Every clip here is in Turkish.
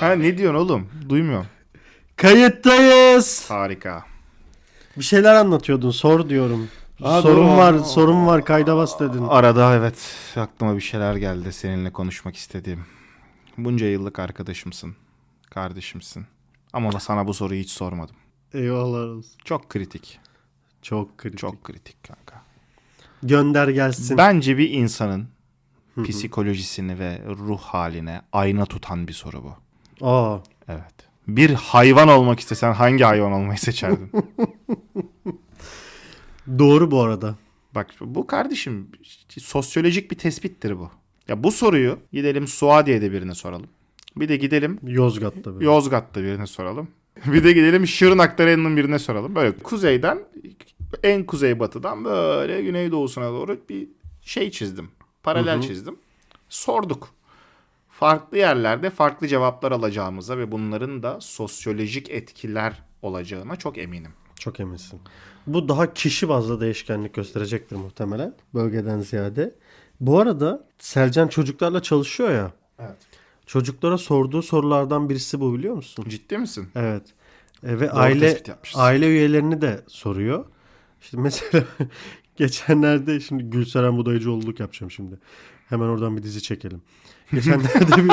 Ha ne diyorsun oğlum? Duymuyorum. Kayıttayız. Harika. Bir şeyler anlatıyordun. Sor diyorum. Abi sorun o- var, sorun var. Kayda bas dedin. Arada evet aklıma bir şeyler geldi seninle konuşmak istediğim. Bunca yıllık arkadaşımsın. Kardeşimsin. Ama sana bu soruyu hiç sormadım. Eyvallah olsun. Çok kritik. Çok kritik. Çok kritik kanka. Gönder gelsin. Bence bir insanın psikolojisini ve ruh haline ayna tutan bir soru bu. Aa, Evet. Bir hayvan olmak istesen hangi hayvan olmayı seçerdin? doğru bu arada. Bak bu kardeşim sosyolojik bir tespittir bu. Ya bu soruyu gidelim Suadiye'de birine soralım. Bir de gidelim Yozgat'ta böyle. Yozgat'ta birine soralım. Bir de gidelim Şırnak'ta birine soralım. Böyle kuzeyden en kuzeybatıdan böyle güneydoğusuna doğru bir şey çizdim. Paralel Hı hı. çizdim. Sorduk. Farklı yerlerde farklı cevaplar alacağımıza ve bunların da sosyolojik etkiler olacağına çok eminim. Çok eminsin. Bu daha kişi bazlı değişkenlik gösterecektir muhtemelen. Bölgeden ziyade. Bu arada Selcan çocuklarla çalışıyor ya. Evet. Çocuklara sorduğu sorulardan birisi bu biliyor musun? Ciddi misin? Evet. E, ve Doğru aile aile üyelerini de soruyor. İşte mesela geçenlerde şimdi Gülseren Budayıcıoğlu'luk yapacağım şimdi. Hemen oradan bir dizi çekelim. Geçenlerde bir,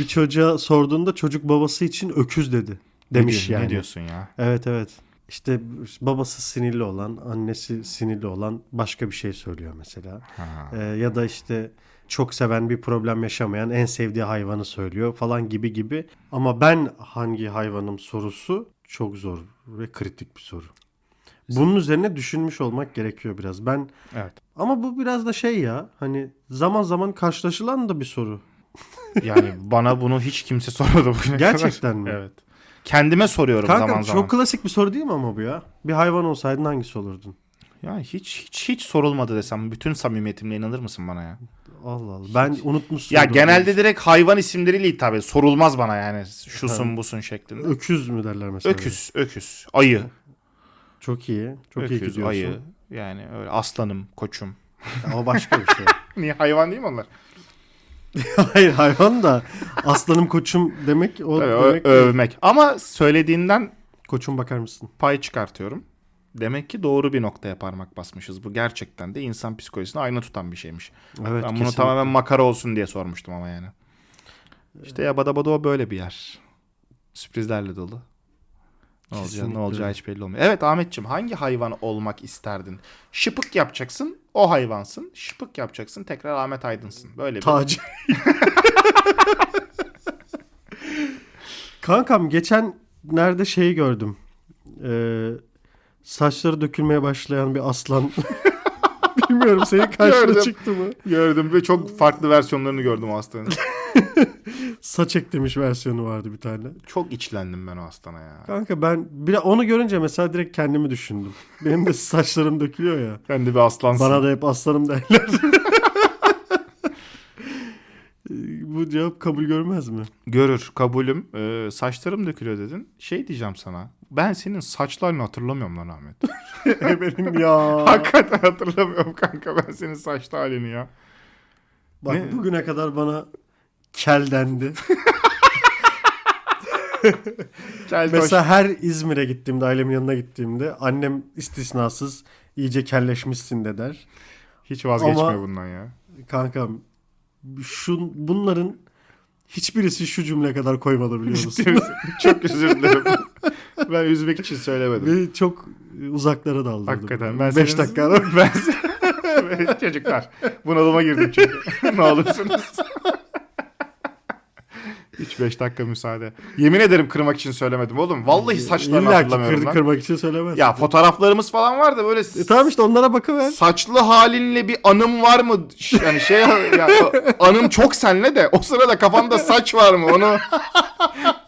bir çocuğa sorduğunda çocuk babası için öküz dedi. Demiş ne, diyor- yani. Ne diyorsun ya? Evet evet. İşte babası sinirli olan, annesi sinirli olan başka bir şey söylüyor mesela. Ha. Ee, ya da işte çok seven bir problem yaşamayan en sevdiği hayvanı söylüyor falan gibi gibi. Ama ben hangi hayvanım sorusu çok zor ve kritik bir soru. Bunun üzerine düşünmüş olmak gerekiyor biraz. Ben Evet. ama bu biraz da şey ya hani zaman zaman karşılaşılan da bir soru. Yani bana bunu hiç kimse sormadı bugüne Gerçekten kadar. mi? Evet. Kendime soruyorum Kanka zaman çok zaman. klasik bir soru değil mi ama bu ya? Bir hayvan olsaydın hangisi olurdun? Ya hiç hiç hiç sorulmadı desem bütün samimiyetimle inanır mısın bana ya? Allah Allah. Ben unutmuşsun. Ya genelde direkt hayvan isimleriyle hitap ediyor. Sorulmaz bana yani şusun busun şeklinde. öküz mü derler mesela? Öküz, öküz, ayı, Çok iyi. Çok iyi öküz, gidiyorsun. ayı. Yani öyle aslanım, koçum. O başka bir şey. Niye hayvan değil mi onlar? Hayır hayvan da aslanım koçum demek o Tabii, ö- demek değil. övmek. Ama söylediğinden Koçum bakar mısın? pay çıkartıyorum. Demek ki doğru bir noktaya parmak basmışız. Bu gerçekten de insan psikolojisine ayna tutan bir şeymiş. Evet ben bunu kesinlikle. tamamen makara olsun diye sormuştum ama yani. İşte ya Badabado böyle bir yer. Sürprizlerle dolu. Ne olacağı, ne olacağı hiç belli olmuyor. Evet Ahmetciğim hangi hayvan olmak isterdin? Şıpık yapacaksın o hayvansın. Şıpık yapacaksın tekrar Ahmet Aydınsın. Böyle bir. Taci. Kankam geçen nerede şeyi gördüm. Ee, saçları dökülmeye başlayan bir aslan. Bilmiyorum senin karşına Gördüm. çıktı mı? Gördüm ve çok farklı versiyonlarını gördüm o hastanın. Saç eklemiş versiyonu vardı bir tane. çok içlendim ben o hastana ya. Kanka ben bir onu görünce mesela direkt kendimi düşündüm. Benim de saçlarım dökülüyor ya. Sen de bir aslansın. Bana da hep aslanım derler. Bu cevap kabul görmez mi? Görür, kabulüm. Ee, saçlarım dökülüyor dedin. Şey diyeceğim sana. Ben senin saçlarını hatırlamıyorum lan Ahmet. Benim ya. Hakikaten hatırlamıyorum kanka ben senin saçlı halini ya. Bak Ne? bugüne kadar bana kel dendi. Mesela her İzmir'e gittiğimde, ailemin yanına gittiğimde annem istisnasız iyice kelleşmişsin de der. Hiç vazgeçmiyor Ama- bundan ya. Kankam şu bunların hiçbirisi şu cümle kadar koymadı biliyor musun? Çok özür dilerim. ben üzmek için söylemedim. Ve çok uzaklara daldırdım. Hakikaten. Ben 5 senin- dakika ara- Ben Çocuklar bunalıma girdim çünkü. ne olursunuz. Hiç 5 dakika müsaade. Yemin ederim kırmak için söylemedim oğlum. Vallahi saçlarını İlla ki hatırlamıyorum kırdı lan. kırmak için söylemez. Ya fotoğraflarımız falan var da böyle E tamam işte onlara bakıver. saçlı halinle bir anım var mı? Ş- Yani şey ya anım çok senle de o sırada kafanda saç var mı? Onu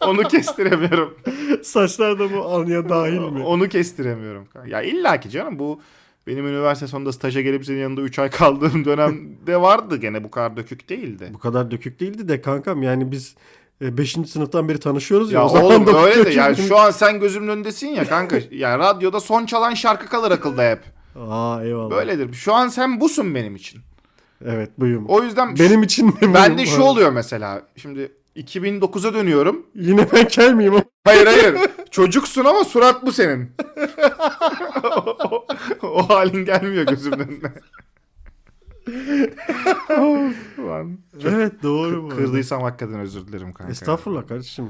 onu kestiremiyorum. Saçlar da bu anıya dahil mi? Onu kestiremiyorum. Ya illaki canım bu benim üniversite sonunda staja gelip senin yanında 3 ay kaldığım dönemde vardı gene bu kadar dökük değildi. Bu kadar dökük değildi de kankam yani biz 5. sınıftan beri tanışıyoruz ya. Ya o zaman oğlum da öyle de yani şu an sen gözümün önündesin ya kanka. Yani radyoda son çalan şarkı kalır akılda hep. Aa eyvallah. Böyledir. Şu an sen busun benim için. Evet buyum. O yüzden Benim için de Ben buyum. de şu oluyor mesela. Şimdi 2009'a dönüyorum. Yine ben kel miyim? Hayır hayır. Çocuksun ama surat bu senin. o, o- o halin gelmiyor gözümün önüne. Ulan, evet doğru arada. kırdıysam hakikaten özür dilerim kanka. Estağfurullah kardeşim.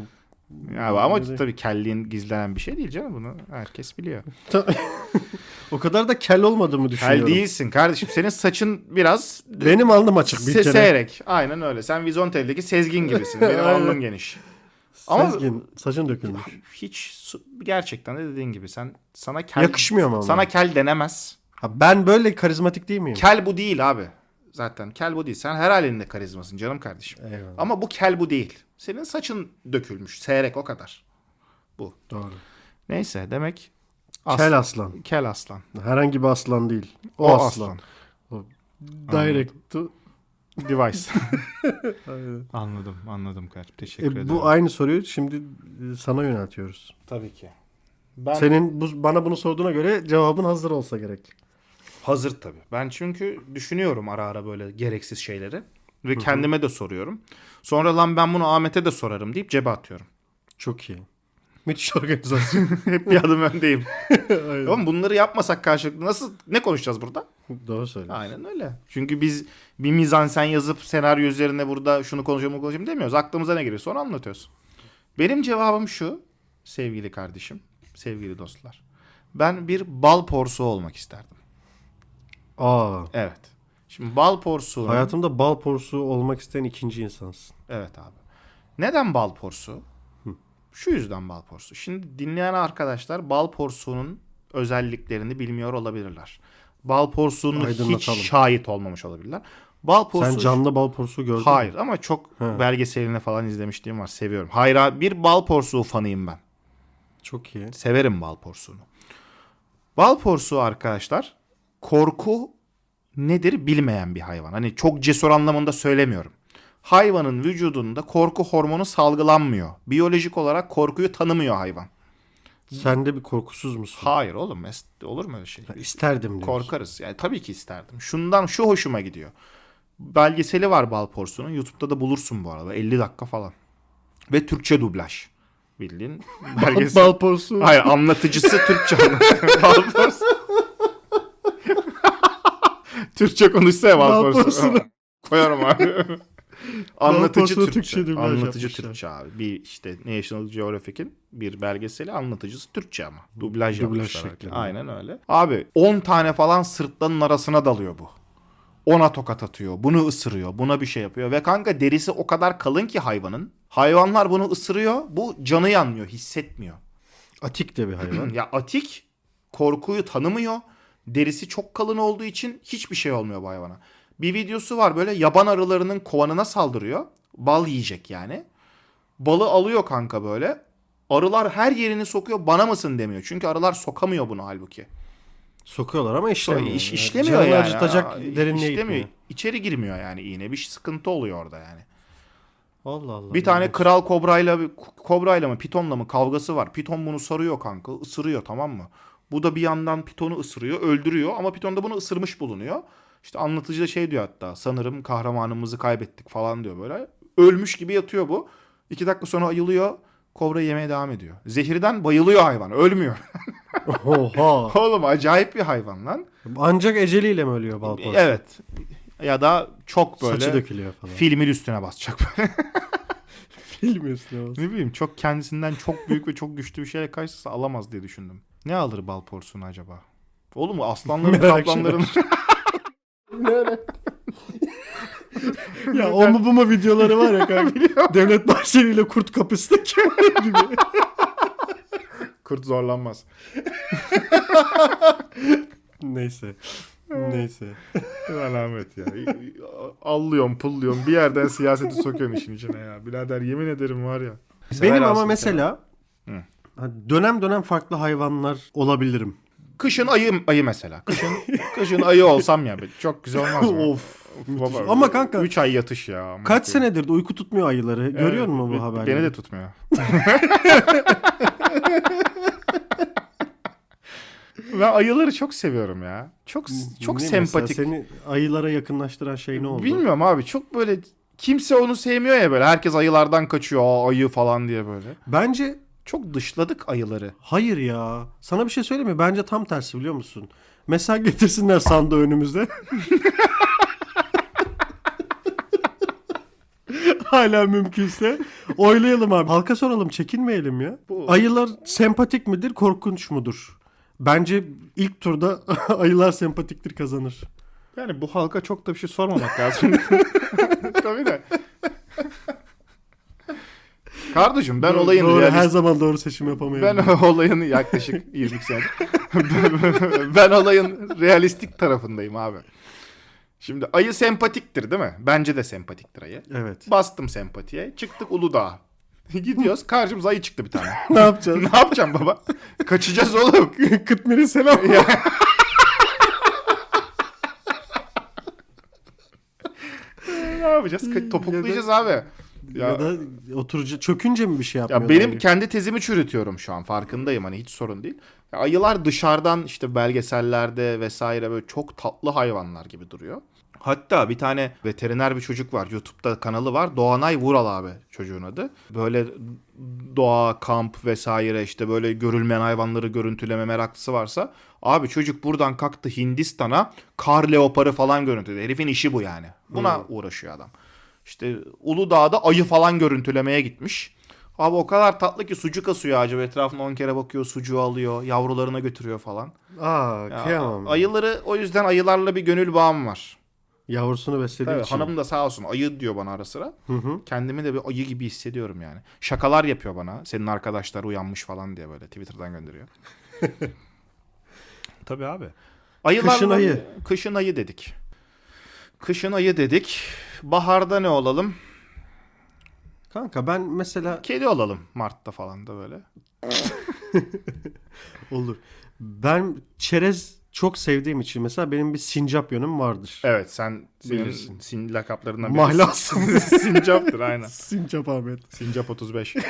Ya ama Öyle. tabii kelliğin gizlenen bir şey değil canım bunu herkes biliyor. O kadar da kel olmadığımı Kel düşünüyorum. değilsin kardeşim. Senin saçın biraz Benim alnım açık bir kere. seyrek. Aynen öyle. Sen Vizontel'deki Sezgin gibisin. Benim alnım geniş. Ama- Sezgin, saçın dökülmüş. Hiç gerçekten de dediğin gibi sen sana kel Yakışmıyor mu ama? Sana kel denemez. Ha, ben böyle karizmatik değil miyim? Kel bu değil abi. Zaten kel bu değil. Sen her halinde karizmasın canım kardeşim. Eyvallah. Ama bu kel bu değil. Senin saçın dökülmüş. Seyrek o kadar. Doğru. Neyse demek Kel aslan. kel aslan. Herhangi bir aslan değil. O, O aslan. aslan. Direct to... Device. anladım anladım kardeşim. Teşekkür E, ederim. bu aynı soruyu şimdi e, sana yöneltiyoruz. Tabii ki. Ben Senin bu, bana bunu sorduğuna göre cevabın hazır olsa gerek. Hazır tabii. Ben çünkü düşünüyorum ara ara böyle gereksiz şeyleri. Ve kendime de soruyorum. Sonra lan ben bunu Ahmet'e de sorarım deyip cebe atıyorum. Çok iyi. Müthiş organizasyon. Hep bir adım öndeyim. Oğlum bunları yapmasak karşılıklı nasıl ne konuşacağız burada? Doğru söylüyorsun. Aynen öyle. Çünkü biz bir mizansen yazıp senaryo üzerine burada şunu konuşalım bunu konuşalım demiyoruz. Aklımıza ne geliyorsa onu anlatıyoruz. Benim cevabım şu sevgili kardeşim, sevgili dostlar. Ben bir bal porsuğu olmak isterdim. Aa, Evet. Şimdi bal porsuğu. hayatımda bal porsuğu olmak isteyen ikinci insansın. Evet abi. Neden bal porsuğu? Şu yüzden bal porsuğu. Şimdi dinleyen arkadaşlar bal porsuğunun özelliklerini bilmiyor olabilirler. Bal porsuğunu hiç şahit olmamış olabilirler. Bal porsuğu Sen canlı bal porsuğu gördün? Hayır ama çok Ha. belgeselini falan izlemişliğim var. Seviyorum. Hayır bir bal porsuğu fanıyım ben. Çok iyi. Severim bal porsuğunu. Bal porsuğu arkadaşlar korku nedir bilmeyen bir hayvan. Hani çok cesur anlamında söylemiyorum. Hayvanın vücudunda korku hormonu salgılanmıyor. Biyolojik olarak korkuyu tanımıyor hayvan. Sen de bir korkusuz musun? Hayır oğlum olur mu öyle şey? Ha, İsterdim diyorsun. Korkarız. Yani tabii ki isterdim. Şundan şu hoşuma gidiyor. Belgeseli var Bal Porsu'nun. YouTube'da da bulursun bu arada. 50 dakika falan. Ve Türkçe dublaj. Bildiğin belgesel. bal porsuğu. Hayır anlatıcısı Türkçe anlatıyor. Bal Porsu. Türkçe konuşsa ya. Koyarım abi. Anlatıcı Türkçe. Türkçe anlatıcı yapmışlar. Türkçe abi. Bir işte National Geographic'in bir belgeseli anlatıcısı Türkçe ama. Dublaj, Dublaj yapmışlar. şeklinde. Aynen öyle. Abi 10 tane falan sırtlanın arasına dalıyor bu. Ona tokat atıyor. Bunu ısırıyor. Buna bir şey yapıyor. Ve kanka derisi o kadar kalın ki hayvanın. Hayvanlar bunu ısırıyor. Bu canı yanmıyor. Hissetmiyor. Atik de bir hayvan. ya atik korkuyu tanımıyor. Derisi çok kalın olduğu için hiçbir şey olmuyor bu hayvana. Bir videosu var böyle yaban arılarının kovanına saldırıyor. Bal yiyecek yani. Balı alıyor kanka böyle. Arılar her yerini sokuyor bana mısın demiyor. Çünkü arılar sokamıyor bunu halbuki. Sokuyorlar ama işlemiyor. İş, Yani işlemiyor canını yani. acıtacak derinliğe işlemiyor. gitmiyor. İçeri girmiyor yani iğne. Bir sıkıntı oluyor orada yani. Allah Allah. Bir tane kral kobrayla kobrayla mı pitonla mı kavgası var. Piton bunu sarıyor kanka. ısırıyor tamam mı? Bu da bir yandan pitonu ısırıyor, öldürüyor ama piton da bunu ısırmış bulunuyor. İşte anlatıcı da şey diyor hatta sanırım kahramanımızı kaybettik falan diyor böyle. Ölmüş gibi yatıyor bu. İki dakika sonra ayılıyor. Kobra yemeye devam ediyor. Zehirden bayılıyor hayvan. Ölmüyor. Oha. Oğlum acayip bir hayvan lan. Ancak eceliyle mi ölüyor bal porsuğu? Evet. Ya da çok böyle Saçı dökülüyor falan. filmin üstüne basacak. Film üstüne bas. Ne bileyim çok kendisinden çok büyük ve çok güçlü bir şeyle karşılaşsa alamaz diye düşündüm. Ne alır bal porsuğunu acaba? Oğlum aslanların Merak kaplanların ya o mu bu mu videoları var ya kanka. Devlet Bahçeli ile Kurt Kapısı'ndaki gibi. kurt zorlanmaz. Neyse. Neyse. Lan Ahmet ya. Allıyorsun pulluyorsun bir yerden siyaseti sokuyorsun işin içine ya. Birader yemin ederim var ya. Benim ama mesela Hı. Dönem dönem farklı hayvanlar olabilirim. Kışın ayı, ayı mesela. Kışın, kışın ayı olsam ya. Çok güzel olmaz mı? of. müthiş. Ama kanka 3 ay yatış ya. kaç koyayım. senedir de uyku tutmuyor ayıları. Görüyor Evet, musun bu be- haberleri? Beni de tutmuyor. ben ayıları çok seviyorum ya. Çok çok Ne sempatik. Seni ayılara yakınlaştıran şey ne oldu? Bilmiyorum abi çok böyle kimse onu sevmiyor ya böyle. Herkes ayılardan kaçıyor. Aa, ayı falan diye böyle. Bence Çok dışladık ayıları. hayır ya. Sana bir şey söyleyeyim mi? Bence tam tersi biliyor musun? Mesela getirsinler sandığı önümüze. Hala mümkünse oylayalım abi. Halka soralım çekinmeyelim ya. Bu- Ayılar sempatik midir korkunç mudur? Bence ilk turda ayılar sempatiktir kazanır. Yani bu halka çok da bir şey sormamak lazım. Tabii de. Kardeşim ben Doğru- olayın doğru, realist- her zaman doğru seçim ben yapamayabilirim. olayın yaklaşık 20 sene. ben olayın realistik tarafındayım abi. Şimdi ayı sempatiktir değil mi? Bence de sempatiktir ayı. Evet. Bastım sempatiye. Çıktık Uludağ'a. Gidiyoruz. Karşımıza ayı çıktı bir tane. ne yapacağız? ne yapacağım baba? Kaçacağız oğlum. Kıtmir'e selam. Ne yapacağız? Topuklayacağız abi. Ya, Ya, da oturucu çökünce mi bir şey yapmıyor? ya benim kendi tezimi çürütüyorum şu an farkındayım hani hiç sorun değil. Ya ayılar dışarıdan işte belgesellerde vesaire böyle çok tatlı hayvanlar gibi duruyor. Hatta bir tane veteriner bir çocuk var. YouTube'da kanalı var. Doğanay Vural abi çocuğun adı. Böyle doğa, kamp vesaire işte böyle görülmeyen hayvanları görüntüleme meraklısı varsa abi çocuk buradan kalktı Hindistan'a kar leoparı falan görüntüledi. Herifin işi bu yani. Buna uğraşıyor adam. İşte Uludağ'da ayı falan görüntülemeye gitmiş. Abi o kadar tatlı ki sucuk asıyor ve etrafına 10 kere bakıyor sucuğu alıyor yavrularına götürüyor falan. Aa Ya, kıyamam. ayıları o yüzden ayılarla bir gönül bağım var. Yavrusunu beslediği Evet, için. hanım da sağ olsun ayı diyor bana ara sıra. Hı hı. Kendimi de bir ayı gibi hissediyorum yani. Şakalar yapıyor bana. Senin arkadaşlar uyanmış falan diye böyle Twitter'dan gönderiyor. Tabii abi. Ayılarla, Kışın ayı. Kışın ayı dedik. Kışın ayı dedik. Baharda ne olalım? Kanka ben mesela Kedi olalım Mart'ta falan da böyle. olur. Ben çerez çok sevdiğim için mesela benim bir sincap yönüm vardır. Evet sen Bilirsin. sin lakaplarından biri. Mahlasın. Sincap'tır aynen. Sincap Ahmet. Sincap 35.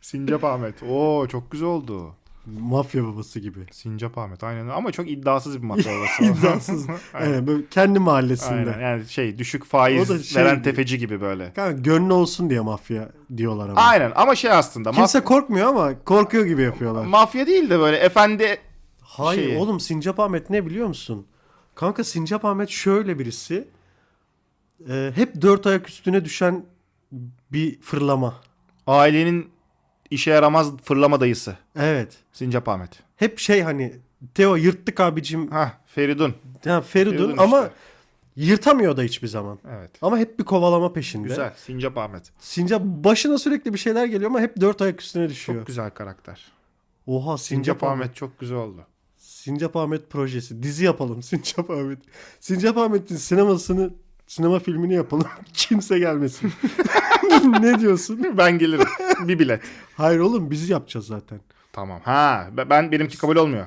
Sincap Ahmet. Oo çok güzel oldu. Mafya babası gibi. Sincap Ahmet aynen ama çok iddiasız bir mafya babası. İddiasız. aynen. Aynen, böyle kendi mahallesinde. aynen. Yani şey düşük faiz O da şey- veren tefeci gibi böyle. Kanka gönlü olsun diye mafya diyorlar ama. Aynen ama şey aslında Kimse korkmuyor ama korkuyor gibi yapıyorlar. maf- mafya değil de böyle efendi Hayır şeyi. oğlum Sincap Ahmet ne biliyor musun? Kanka Sincap Ahmet şöyle birisi. Ee, hep dört ayak üstüne düşen bir fırlama. ailenin işe yaramaz fırlama dayısı. Evet. Sincap Ahmet. Hep şey hani Teo yırttık abicim. Hah Feridun. Ha, Feridun Feridun ama işte. yırtamıyor da hiçbir zaman. Evet. Ama hep bir kovalama peşinde. Güzel. Sincap Ahmet. Sincap başına sürekli bir şeyler geliyor ama hep dört ayak üstüne düşüyor. Çok güzel karakter. Oha Sincap, Sincap, Ahmet. Ahmet çok güzel oldu. Sincap Ahmet projesi. Dizi yapalım Sincap Ahmet. Sincap Ahmet'in sinemasını sinema filmini yapalım. Kimse gelmesin. ne diyorsun? Ben gelirim. bir bilet. Hayır oğlum biz yapacağız zaten. Tamam. Ha ben- ben benimki kabul olmuyor.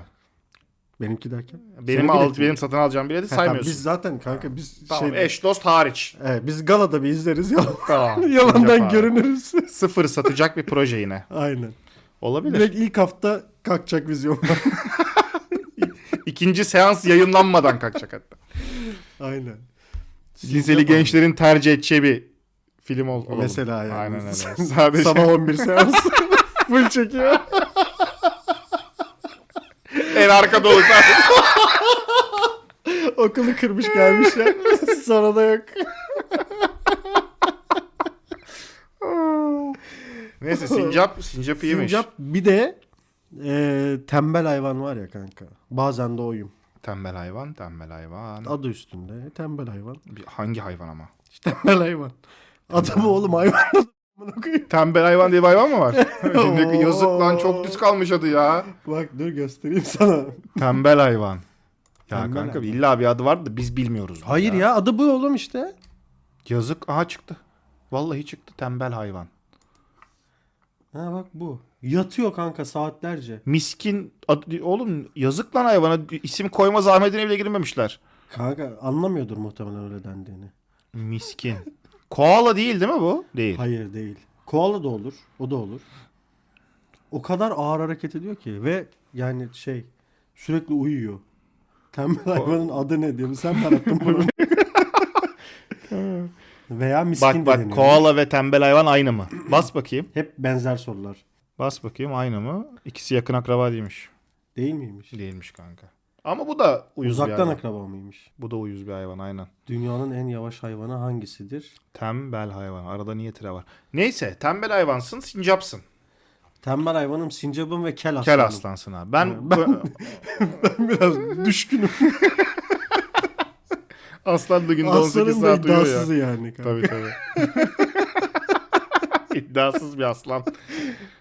Benimki derken. Benim Senin al, biletin. benim satın alacağım bileti Ha, tamam, saymıyorsun. biz zaten kanka biz Tamam şey eş dost hariç. Evet, biz galada bir izleriz yalan. Tamam. Yalandan görünürüz. Sıfır satacak bir proje yine. Aynen. Olabilir. Direkt ilk hafta kalkacak vizyon. İkinci seans yayınlanmadan kalkacak hatta. Aynen. Liseli gençlerin tercih edeceği bir film ol olalım. Mesela yani. Aynen öyle. Sadece Sabah 11 seans. Full çekiyor. en arkada olur. Okulu kırmış gelmiş ya. Sonra da yok. Neyse sincap, sincap iyiymiş. Sincap bir de e, tembel hayvan var ya kanka. Bazen de oyum. Tembel hayvan, tembel hayvan. Adı üstünde tembel hayvan. Bir- Hangi hayvan ama? Tembel hayvan. Bu oğlum hayvan. Tembel hayvan diye bir hayvan mı var? Şimdi yazık lan çok düz kalmış adı ya. Bak dur göstereyim sana. Tembel hayvan. Ya Tembel kanka hayvan. illa bir adı vardı biz bilmiyoruz. Hayır ya adı bu oğlum işte. Yazık. Aha çıktı. Vallahi çıktı tembel hayvan. Ha bak bu. Yatıyor kanka saatlerce. Miskin adı- oğlum yazık lan hayvana isim koyma zahmetine bile girmemişler. Kanka anlamıyordur muhtemelen öyle dendiğini. Miskin. Koala değil değil mi bu? Değil. Hayır değil. Koala da olur. O da olur. O kadar ağır hareket ediyor ki ve yani şey sürekli uyuyor. Tembel hayvanın adı ne diye sen mi arattın bunu? Veya miskin Bak bak deniyor. koala ve tembel hayvan aynı mı? Bas bakayım. Hep benzer sorular. Bas bakayım aynı mı? İkisi yakın akraba değilmiş. Değil miymiş? Değilmiş kanka. Ama bu da uyuz bir Uzaktan hayvan. akraba mıymış? Bu da uyuz bir hayvan aynen. Dünyanın en yavaş hayvanı hangisidir? Tembel hayvan. Arada niye tire var? Neyse tembel hayvansın sincapsın. Tembel hayvanım sincapım ve kel aslanım. Kel aslansın abi. Ben, Ben- Biraz düşkünüm. aslan da günde 18 Aslanın da saat uyuyor ya. iddiasızı yani. kanka. Tabii tabii. İddiasız bir aslan.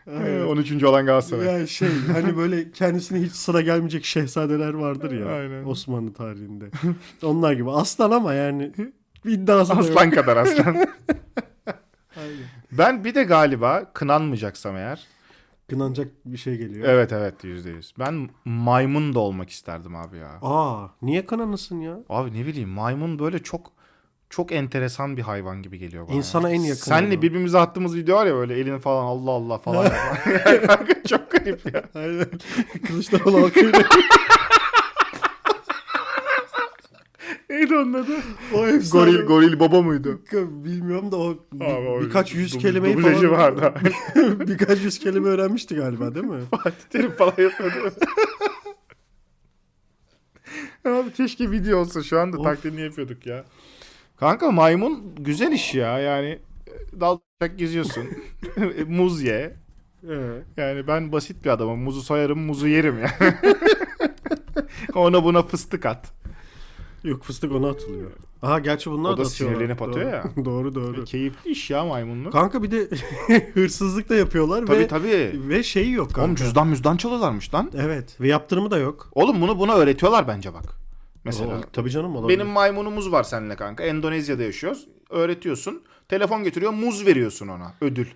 Ee, 13. olan Galatasaray. Ya şey hani böyle kendisine hiç sıra gelmeyecek şehzadeler vardır ya Aynen. Osmanlı tarihinde. Onlar gibi aslan ama yani iddiası da yok. Aslan kadar aslan. Aynen. Ben bir de galiba kınanmayacaksam eğer. Kınanacak bir şey geliyor. Evet evet yüzde yüz. Ben maymun da olmak isterdim abi ya. Aa niye kınanısın ya? Abi ne bileyim maymun böyle çok çok enteresan bir hayvan gibi geliyor bana. İnsana en yakın Senle olan. birbirimize attığımız video var ya böyle elini falan Allah Allah falan. Kanka çok garip ya. Aynen. Kılıçdaroğlu halkıyla. Neydi onun adı? o efsane. Goril, goril baba mıydı? Bilmiyorum da o, bi- Abi o birkaç yüz kelimeyi falan vardı. birkaç yüz kelime öğrenmişti galiba değil mi? Fatih Terim falan yapıyordu. Abi keşke video olsa şu anda Of. taklidini yapıyorduk ya. Kanka maymun güzel iş ya yani dal geziyorsun. Muz ye. Evet. Yani ben basit bir adamım. Muzu soyarım, muzu yerim ya. Ona buna fıstık at. Yok fıstık ona atılıyor. Aha gerçi bunlar O da atıyorlar. sinirlenip atıyor ya. doğru doğru. Keyifli iş ya maymunluk. Kanka bir de hırsızlık da yapıyorlar Tabii ve tabii. ve şeyi yok kanka. Oğlum cüzdan müzdan çalıyorlarmış lan. Evet ve yaptırımı da yok. Oğlum bunu buna öğretiyorlar bence bak. Mesela. O- tabii canım olabilir. Benim maymunumuz var seninle kanka. Endonezya'da yaşıyoruz. Öğretiyorsun. Telefon getiriyor. Muz veriyorsun ona. Ödül.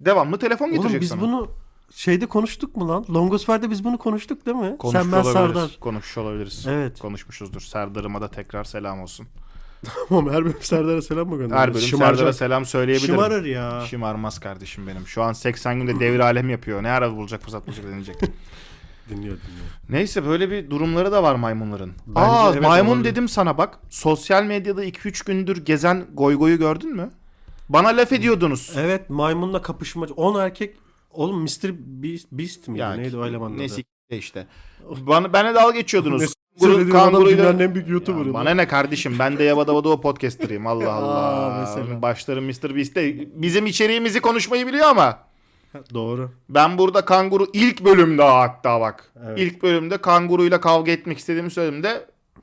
Devamlı telefon Oğlum getirecek biz sana. bunu şeyde konuştuk mu lan? Longosfer'de biz bunu konuştuk değil mi? Konuşmuş Sen ben olabiliriz. Sardar. Konuşmuş olabiliriz. Evet. Konuşmuşuzdur. Serdar'ıma da tekrar selam olsun. Tamam her bölüm Serdar'a selam mı Her gönderiyoruz? bölüm Şımaracak. Serdar'a selam söyleyebilirim. Şımarır ya. Şımarmaz kardeşim benim. Şu an 80 günde devir alem yapıyor. Ne ara bulacak fırsat bulacak deneyecek. Dinliyor dinliyor. Neyse böyle bir durumları da var maymunların. Bence Aa evet, maymun olabilir. dedim sana bak. Sosyal medyada 2-3 gündür gezen goygoyu gördün mü? Bana laf ediyordunuz. Evet maymunla kapışmacı. 10 erkek Oğlum Mr. Beast, Beast miydi? Ya, Neydi o elemanın adı? Nesi işte. Bana, bana dalga geçiyordunuz. Ne Kanguru- kanguruyla- dünyanın en büyük YouTuber'ı. Bana ne kardeşim ben de Yabadabada o podcaster'ıyım Allah Aa, Allah. mesela. Başlarım Mr. Beast'te. Bizim içeriğimizi konuşmayı biliyor ama. Doğru. Ben burada kanguru ilk bölümde hatta bak. Evet. İlk bölümde kanguruyla kavga etmek istediğimi söyledim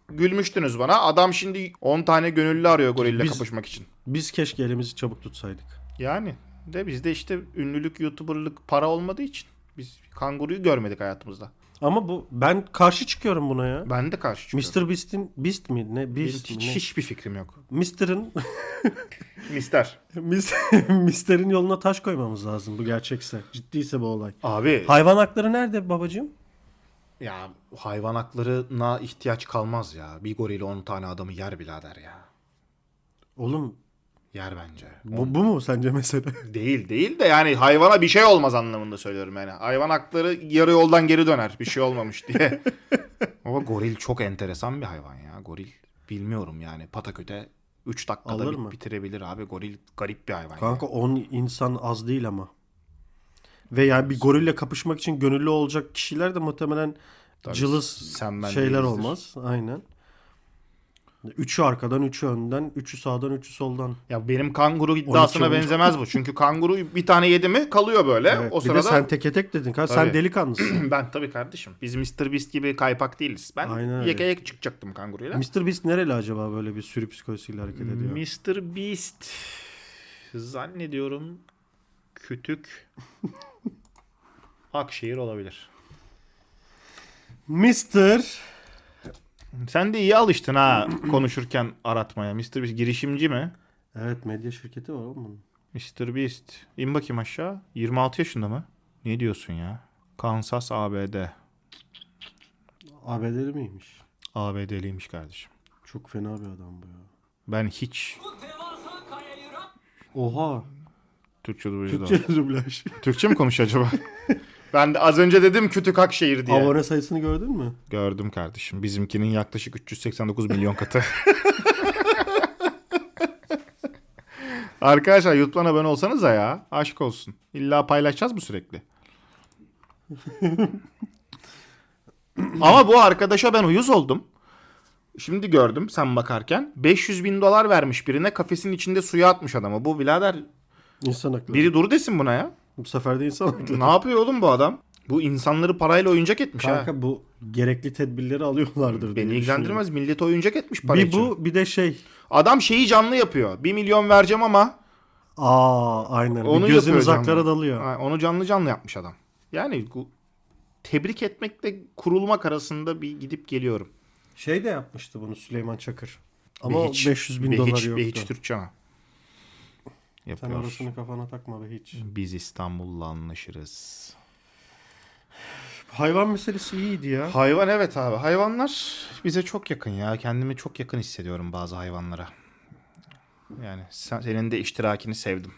gülmüştünüz bana. Adam şimdi 10 tane gönüllü arıyor gorille Biz- kapışmak için. Biz keşke elimizi çabuk tutsaydık. Yani de bizde işte ünlülük, youtuberlık para olmadığı için biz kanguruyu görmedik hayatımızda. Ama bu ben karşı çıkıyorum buna ya. Ben de karşı çıkıyorum. Mr. Beast'in Beast mi? Ne? Beast mi? hiç, Ne? hiçbir fikrim yok. Mr.'ın Mister. Mis- Mr.'in yoluna taş koymamız lazım bu gerçekse. Ciddiyse bu olay. Abi Hayvan hakları nerede babacığım? ya hayvan haklarına ihtiyaç kalmaz ya. Bir goril 10 tane adamı yer birader ya. Oğlum Yer bence. bu, bu mu sence mesele? Değil değil de yani hayvana bir şey olmaz anlamında söylüyorum yani. Hayvan hakları yarı yoldan geri döner bir şey olmamış diye. Ama goril çok enteresan bir hayvan ya. Goril bilmiyorum yani pataköte 3 dakikada Alır bit- mı? bitirebilir abi. Goril garip bir hayvan. Kanka 10 insan az değil ama. Ve yani bir gorille kapışmak için gönüllü olacak kişiler de muhtemelen Tabii cılız sen ben şeyler değilizdir. olmaz. Aynen. Üçü arkadan, üçü önden, üçü sağdan, üçü soldan. Ya benim kanguru iddiasına 12 benzemez bu. Çünkü kanguru bir tane yedi mi kalıyor böyle. Evet, o bir sırada de sen teke tek dedin. Kanka, sen Tabii. delikanlısın. ben tabii kardeşim. Biz Mr. Beast gibi kaypak değiliz. Ben Aynen yeke yek çıkacaktım kanguruyla. Mr. Beast nereli acaba böyle bir sürü psikolojisiyle hareket ediyor? Mr. Beast zannediyorum kütük Akşehir olabilir. Mr. Sen de iyi alıştın ha konuşurken aratmaya. Mr. Beast girişimci mi? Evet medya şirketi var oğlum bunun. Mr. Beast. İn bakayım aşağı. 26 yaşında mı? Ne diyorsun ya? Kansas ABD. ABD'li miymiş? ABD'liymiş kardeşim. Çok fena bir adam bu ya. Ben hiç Oha. Türkçe dublajı da- Türkçe dublaj. Türkçe mi konuşuyor acaba? ben de az önce dedim Kütük Akşehir diye. Abone sayısını gördün mü? Gördüm kardeşim. Bizimkinin yaklaşık 389 milyon katı. Arkadaşlar YouTube'dan abone olsanız ya. Aşk olsun. İlla paylaşacağız mı sürekli? Ama bu arkadaşa ben uyuz oldum. Şimdi gördüm sen bakarken. 500 bin dolar vermiş birine kafesin içinde suya atmış adamı. Bu birader İnsan hakları. biri dur desin buna ya. Bu sefer de insan hakları. ne yapıyor oğlum bu adam? Bu insanları parayla oyuncak etmiş ha. Kanka bu gerekli tedbirleri alıyorlardır. Beni ilgilendirmez. Millet oyuncak etmiş para Bir için. bu bir de şey. Adam şeyi canlı yapıyor. 1 milyon vereceğim ama Aa aynen. Onu bir gözün uzaklara canlı. dalıyor. Ha, onu canlı canlı yapmış adam. Yani bu tebrik etmekle kurulmak arasında bir gidip geliyorum. Şey de yapmıştı bunu Süleyman Çakır. Ama Ve hiç- 500 bin ve dolar yoktu. ve hiç Türkçe ha. Sen Yapıyor. orasını kafana takma be hiç. Biz İstanbul'la anlaşırız. Hayvan meselesi iyiydi ya. Hayvan evet abi. Hayvanlar bize çok yakın ya. Kendimi çok yakın hissediyorum bazı hayvanlara. Yani sen- senin de iştirakini sevdim.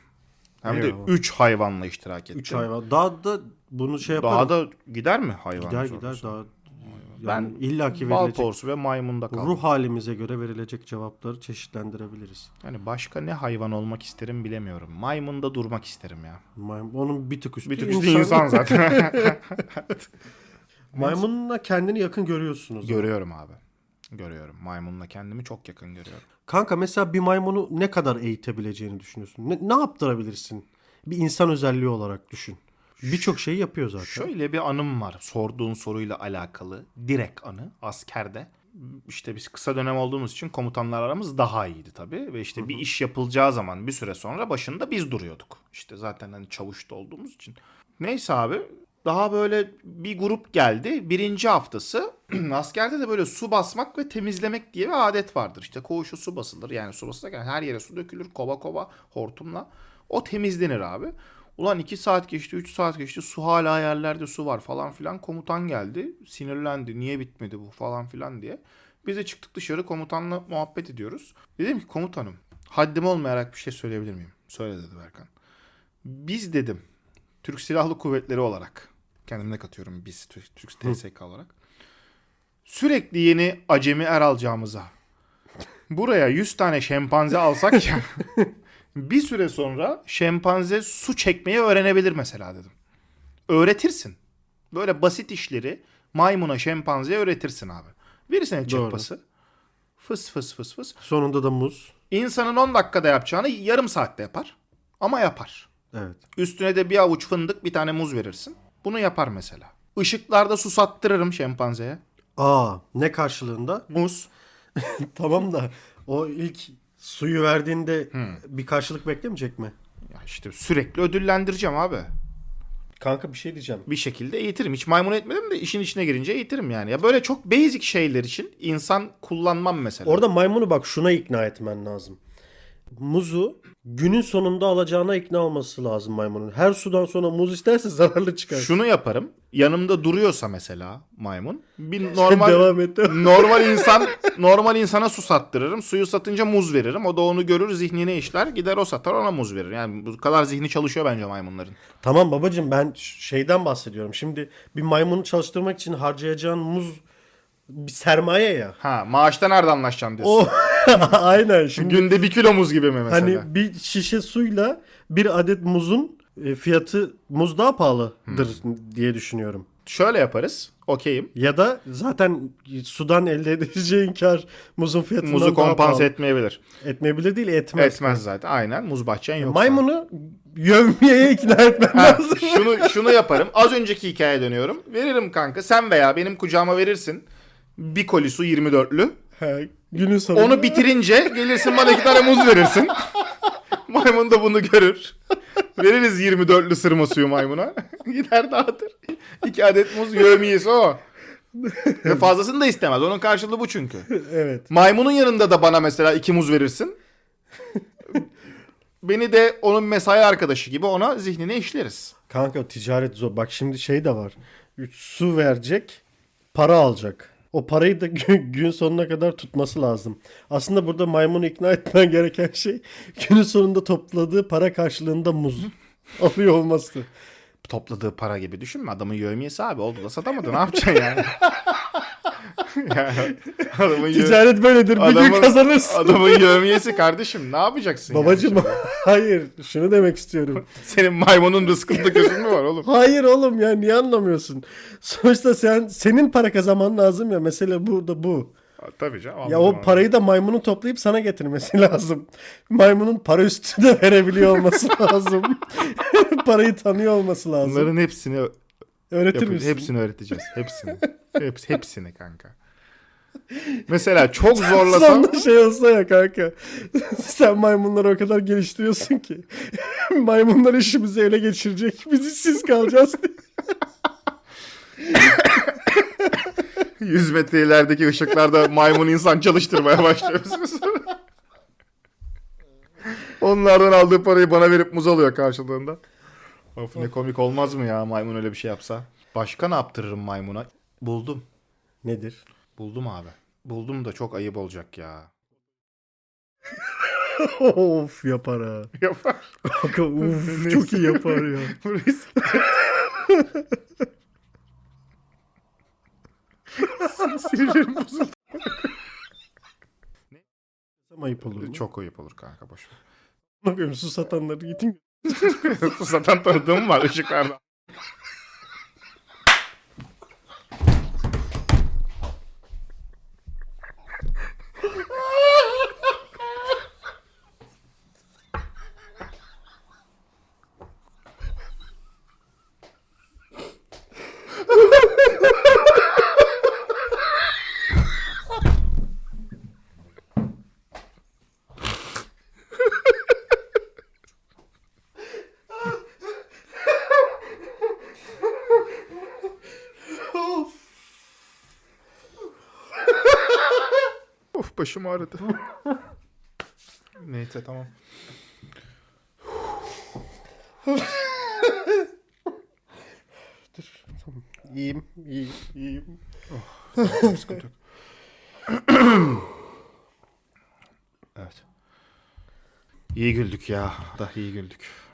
Hem de Eyvallah. 3 hayvanla iştirak ettim. 3 hayvan. Daha da bunu şey yaparım. Daha da gider mi hayvan? gider gider daha. Ben Yani illaki verilecek ve maymunda kaldım. ruh halimize göre verilecek cevapları çeşitlendirebiliriz. Yani başka ne hayvan olmak isterim bilemiyorum. Maymunda durmak isterim ya. Maymun, onun bir tık üstü. Bir tık üstü insan zaten. Maymunla kendini yakın görüyorsunuz. Görüyorum abi. Görüyorum. Maymunla kendimi çok yakın görüyorum. Kanka mesela bir maymunu ne kadar eğitebileceğini düşünüyorsun? Ne, ne yaptırabilirsin? Bir insan özelliği olarak düşün. Birçok şeyi yapıyor zaten. Şöyle bir anım var. Sorduğun soruyla alakalı. Direkt anı askerde. İşte biz kısa dönem olduğumuz için komutanlar aramız daha iyiydi tabii. Ve işte bir iş yapılacağı zaman bir süre sonra başında biz duruyorduk. İşte zaten hani çavuşta olduğumuz için. Neyse abi daha böyle bir grup geldi. Birinci haftası askerde de böyle su basmak ve temizlemek diye bir adet vardır. İşte koğuşu su basılır. Yani su basılırken her yere su dökülür kova kova hortumla. O temizlenir abi. Ulan 2 saat geçti 3 saat geçti su hala yerlerde su var falan filan. Komutan geldi sinirlendi niye bitmedi bu falan filan diye. Biz de çıktık dışarı komutanla muhabbet ediyoruz. Dedim ki komutanım haddim olmayarak bir şey söyleyebilir miyim? Söyle dedi Berkan. Biz dedim Türk Silahlı Kuvvetleri olarak kendimde katıyorum biz Türk, Türk TSK olarak. Sürekli yeni acemi er alacağımıza buraya 100 tane şempanze alsak ya bir süre sonra şempanze su çekmeyi öğrenebilir mesela dedim. Öğretirsin. Böyle basit işleri maymuna şempanzeye öğretirsin abi. Verirsen Doğru. çırpası. Fıs fıs fıs fıs. Sonunda da muz. İnsanın 10 dakikada yapacağını yarım saatte yapar. Ama yapar. Evet. Üstüne de bir avuç fındık bir tane muz verirsin. Bunu yapar mesela. Işıklarda susattırırım şempanzeye. Aa ne karşılığında? Muz. tamam da o ilk suyu verdiğinde bir karşılık beklemeyecek mi? Ya işte sürekli ödüllendireceğim abi. Kanka bir şey diyeceğim. bir şekilde eğitirim. Hiç maymun etmedim de işin içine girince eğitirim yani. Ya böyle çok basic şeyler için insan kullanmam mesela. Orada maymunu bak şuna ikna etmen lazım. Muzu günün sonunda alacağına ikna olması lazım maymunun. Her sudan sonra muz isterse zararlı çıkar. şunu yaparım. Yanımda duruyorsa mesela maymun. Bir normal Devam et. normal insan normal insana su sattırırım. Suyu satınca muz veririm. O da onu görür, zihnine işler. Gider o satar ona muz verir. Yani bu kadar zihni çalışıyor bence maymunların. Tamam babacığım ben şeyden bahsediyorum. Şimdi bir maymunu çalıştırmak için harcayacağın muz bir sermaye ya. Ha maaşta nerede anlaşacaksın diyorsun. O aynen şimdi Günde bir kilo muz gibi mi mesela? hani bir şişe suyla bir adet muzun e, fiyatı muz daha pahalıdır diye düşünüyorum. Şöyle yaparız. Okeyim. Ya da zaten sudan elde edeceğin kar muzun fiyatından Muzu kompanse etmeyebilir. etmeyebilir değil etmez. Etmez zaten. Aynen. Muz bahçen yoksa. Maymunu yövmeye ikna etmen Ha, lazım. şunu şunu yaparım. Az önceki hikayeye dönüyorum. Veririm kanka. Sen veya benim kucağıma verirsin. Bir koli su 24'lü. He, Günün sonunda. Onu bitirince gelirsin bana iki tane muz verirsin. Maymun da bunu görür. Veririz 24'lü sırma suyu maymuna. Gider dağıtır. İki adet muz yövmiyesi o. Ve fazlasını da istemez. Onun karşılığı bu çünkü. evet. Maymunun yanında da bana mesela iki muz verirsin. Beni de onun mesai arkadaşı gibi ona zihnine işleriz. Kanka ticaret zor. Bak şimdi şey de var. Su verecek, para alacak. O parayı da gün, gün sonuna kadar tutması lazım. Aslında burada maymunu ikna etmen gereken şey günün sonunda topladığı para karşılığında muz alıyor olması. Topladığı para gibi düşünme. Adamın yövmiyesi abi. Oldu da satamadı. Ne yapacaksın yani? Yani adamın, yö- Ticaret böyledir. Bir gün kazanırsın. adamın yövmiyesi kardeşim ne yapacaksın yani Babacım şimdi? hayır şunu demek istiyorum. Senin maymunun rızkında gözün mü var oğlum? Hayır oğlum ya niye anlamıyorsun? Sonuçta sen senin para kazanman lazım ya. Mesele burada bu. Tabii canım. Ya anladım, o parayı da maymunun toplayıp sana getirmesi lazım. Maymunun para üstü de verebiliyor olması lazım. Parayı tanıyor olması lazım. Bunların hepsini Öğretir misin? Hepsini öğreteceğiz. Hepsini. Hepsi, hepsini kanka. Mesela çok zorlasam Sonunda şey olsa ya kanka. Sen maymunları o kadar geliştiriyorsun ki. Maymunlar işimizi ele geçirecek. Biz işsiz kalacağız diye. 100 metre ilerideki ışıklarda maymun insan çalıştırmaya başlıyorsunuz. Onlardan aldığı parayı bana verip muz alıyor karşılığında. Of ne komik olmaz mı ya maymun öyle bir şey yapsa? Başka ne yaptırırım maymuna? Buldum. Nedir? Buldum abi. Buldum da çok ayıp olacak ya. of yapar ha. Yapar. Kanka uf çok iyi yapar ya. Sinirlerim bozuldu. Ayıp olur mu? Çok ayıp olur kanka boş ver. Bakıyorum su satanları gidin. Zaten tanıdığım var ışıklarda. Of başım ağrıdı. Neyse tamam. İyiyim, iyiyim, iyiyim. Sıkıntı yok. evet. İyi güldük ya. Da iyi güldük.